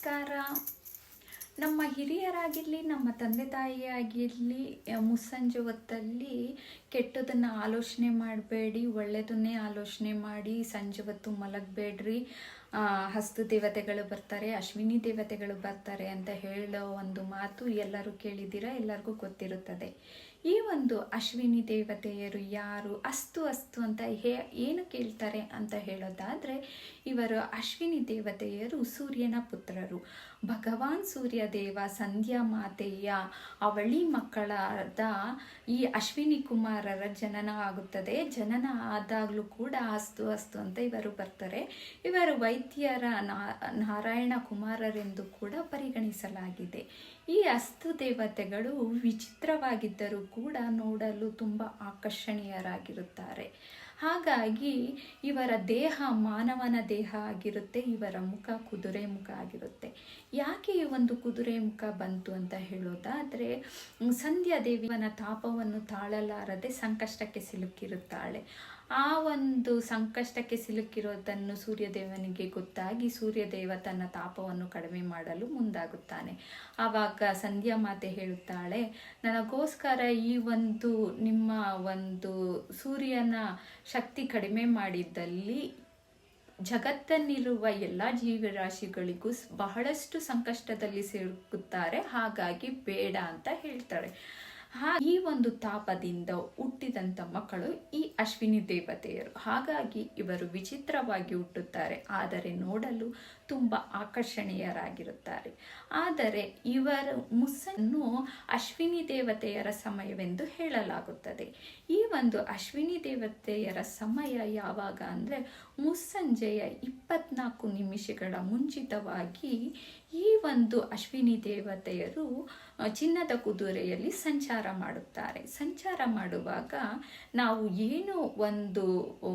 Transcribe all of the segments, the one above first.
ನಮಸ್ಕಾರ. ನಮ್ಮ ಹಿರಿಯರಾಗಿರಲಿ, ನಮ್ಮ ತಂದೆ ತಾಯಿಯಾಗಿರಲಿ ಮುಸ್ಸಂಜೆ ಹೊತ್ತಲ್ಲಿ ಕೆಟ್ಟದನ್ನು ಆಲೋಚನೆ ಮಾಡಬೇಡಿ ಒಳ್ಳೆಯದನ್ನೇ ಆಲೋಚನೆ ಮಾಡಿ, ಸಂಜೆ ಹೊತ್ತು ಮಲಗಬೇಡ್ರಿ. ಹಸ್ತು ದೇವತೆಗಳು ಬರ್ತಾರೆ, ಅಶ್ವಿನಿ ದೇವತೆಗಳು ಬರ್ತಾರೆ ಅಂತ ಹೇಳೋ ಒಂದು ಮಾತು ಎಲ್ಲರೂ ಕೇಳಿದ್ದೀರಾ? ಎಲ್ಲರಿಗೂ ಗೊತ್ತಿರುತ್ತದೆ. ಈ ಒಂದು ಅಶ್ವಿನಿ ದೇವತೆಯರು ಯಾರು, ಅಸ್ತು ಅಸ್ತು ಅಂತ ಹೇ, ಏನು ಕೇಳ್ತಾರೆ ಅಂತ ಹೇಳೋದಾದರೆ, ಇವರು ಅಶ್ವಿನಿ ದೇವತೆಯರು, ಸೂರ್ಯನ ಪುತ್ರರು. ಭಗವಾನ್ ಸೂರ್ಯ ದೇವ ಸಂಧ್ಯಾ ಮಾತೆಯ ಅವಳಿ ಮಕ್ಕಳಾದ ಈ ಅಶ್ವಿನಿ ಕುಮಾರರ ಜನನ ಆಗುತ್ತದೆ. ಜನನ ಆದಾಗಲೂ ಕೂಡ ಅಸ್ತು ಅಸ್ತು ಅಂತ ಇವರು ಬರ್ತಾರೆ. ಇವರು ವೈದ್ಯರ ನಾರಾಯಣ ಕುಮಾರರೆಂದು ಕೂಡ ಪರಿಗಣಿಸಲಾಗಿದೆ. ಈ ಅಸ್ತು ದೇವತೆಗಳು ವಿಚಿತ್ರವಾಗಿದ್ದರೂ ಕೂಡ ನೋಡಲು ತುಂಬ ಆಕರ್ಷಣೀಯರಾಗಿರುತ್ತಾರೆ. ಹಾಗಾಗಿ ಇವರ ದೇಹ ಮಾನವನ ದೇಹ ಆಗಿರುತ್ತೆ, ಇವರ ಮುಖ ಕುದುರೆ ಮುಖ ಆಗಿರುತ್ತೆ. ಯಾಕೆ ಈ ಒಂದು ಕುದುರೆ ಮುಖ ಬಂತು ಅಂತ ಹೇಳೋದಾದರೆ, ಸಂಧ್ಯಾ ದೇವಿಯವನ ತಾಪವನ್ನು ತಾಳಲಾರದೆ ಸಂಕಷ್ಟಕ್ಕೆ ಸಿಲುಕಿರುತ್ತಾಳೆ. ಆ ಒಂದು ಸಂಕಷ್ಟಕ್ಕೆ ಸಿಲುಕಿರೋದನ್ನು ಸೂರ್ಯದೇವನಿಗೆ ಗೊತ್ತಾಗಿ ಸೂರ್ಯದೇವ ತನ್ನ ತಾಪವನ್ನು ಕಡಿಮೆ ಮಾಡಲು ಮುಂದಾಗುತ್ತಾನೆ. ಆವಾಗ ಸಂಧ್ಯಾ ಮಾತೆ ಹೇಳುತ್ತಾಳೆ, ನನಗೋಸ್ಕರ ಈ ಒಂದು ನಿಮ್ಮ ಒಂದು ಸೂರ್ಯನ ಶಕ್ತಿ ಕಡಿಮೆ ಮಾಡಿದ್ದಲ್ಲಿ ಜಗತ್ತಲ್ಲಿರುವ ಎಲ್ಲ ಜೀವರಾಶಿಗಳಿಗೂ ಬಹಳಷ್ಟು ಸಂಕಷ್ಟದಲ್ಲಿ ಸಿಲುಕುತ್ತಾರೆ, ಹಾಗಾಗಿ ಬೇಡ ಅಂತ ಹೇಳ್ತಾಳೆ. ಈ ಒಂದು ತಾಪದಿಂದ ಹುಟ್ಟಿದಂತ ಮಕ್ಕಳು ಈ ಅಶ್ವಿನಿ ದೇವತೆಯರು. ಹಾಗಾಗಿ ಇವರು ವಿಚಿತ್ರವಾಗಿ ಹುಟ್ಟುತ್ತಾರೆ, ಆದರೆ ನೋಡಲು ತುಂಬ ಆಕರ್ಷಣೀಯರಾಗಿರುತ್ತಾರೆ. ಆದರೆ ಇವರ ಮುಸ್ಸನ್ನು ಅಶ್ವಿನಿ ದೇವತೆಯರ ಸಮಯವೆಂದು ಹೇಳಲಾಗುತ್ತದೆ. ಈ ಒಂದು ಅಶ್ವಿನಿ ದೇವತೆಯರ ಸಮಯ ಯಾವಾಗ ಅಂದರೆ ಮುಸ್ಸಂಜೆಯ ಇಪ್ಪತ್ನಾಲ್ಕು ನಿಮಿಷಗಳ ಮುಂಚಿತವಾಗಿ ಈ ಒಂದು ಅಶ್ವಿನಿ ದೇವತೆಯರು ಚಿನ್ನದ ಕುದುರೆಯಲ್ಲಿ ಸಂಚಾರ ಮಾಡುತ್ತಾರೆ. ಸಂಚಾರ ಮಾಡುವಾಗ ನಾವು ಏನು ಒಂದು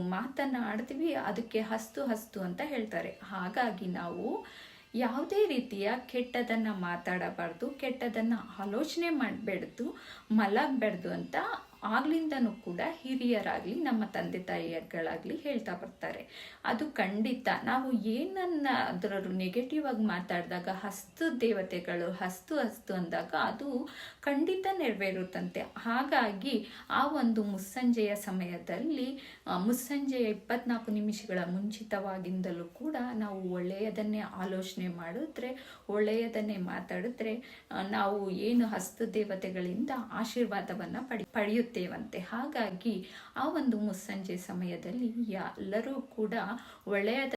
ಮಾತನಾಡ್ತೀವಿ, ಅದಕ್ಕೆ ಹಸ್ತು ಹಸ್ತು ಅಂತ ಹೇಳ್ತಾರೆ. ಹಾಗಾಗಿ ನಾವು ಯಾವುದೇ ರೀತಿಯ ಕೆಟ್ಟದನ್ನು ಮಾತಾಡಬಾರ್ದು, ಕೆಟ್ಟದನ್ನು ಆಲೋಚನೆ ಮಾಡಬೇಡ್ದು ಮಲಗಬಾರ್ದು ಅಂತ ಆಗ್ಲಿಂದನೂ ಕೂಡ ಹಿರಿಯರಾಗಲಿ, ನಮ್ಮ ತಂದೆ ತಾಯಿಗಳಾಗಲಿ ಹೇಳ್ತಾ ಬರ್ತಾರೆ. ಅದು ಖಂಡಿತ. ನಾವು ಏನನ್ನ ಅದರ ನೆಗೆಟಿವ್ ಆಗಿ ಮಾತಾಡಿದಾಗ, ಹಸ್ತು ದೇವತೆಗಳು, ಹಸ್ತು ಹಸ್ತು ಅಂದಾಗ ಅದು ಖಂಡಿತ ನೆರವೇರುತ್ತಂತೆ. ಹಾಗಾಗಿ ಆ ಒಂದು ಮುಸ್ಸಂಜೆಯ ಸಮಯದಲ್ಲಿ ಮುಸ್ಸಂಜೆಯ ಇಪ್ಪತ್ನಾಲ್ಕು ನಿಮಿಷಗಳ ಮುಂಚಿತವಾಗಿಂದಲೂ ಕೂಡ ನಾವು ಒಳ್ಳೆಯದನ್ನೇ ಆಲೋಚನೆ ಮಾಡಿದ್ರೆ, ಒಳ್ಳೆಯದನ್ನೇ ಮಾತಾಡಿದ್ರೆ ನಾವು ಏನು ಹಸ್ತು ದೇವತೆಗಳಿಂದ ಆಶೀರ್ವಾದವನ್ನು ಪಡಿ ಪಡೆಯುತ್ತೆ ಪಡೆಯುತ್ತೇವಂತೆ ಹಾಗಾಗಿ ಆ ಒಂದು ಮುಸ್ಸಂಜೆ ಸಮಯದಲ್ಲಿ ಎಲ್ಲರೂ ಕೂಡ ಒಳ್ಳೆಯದ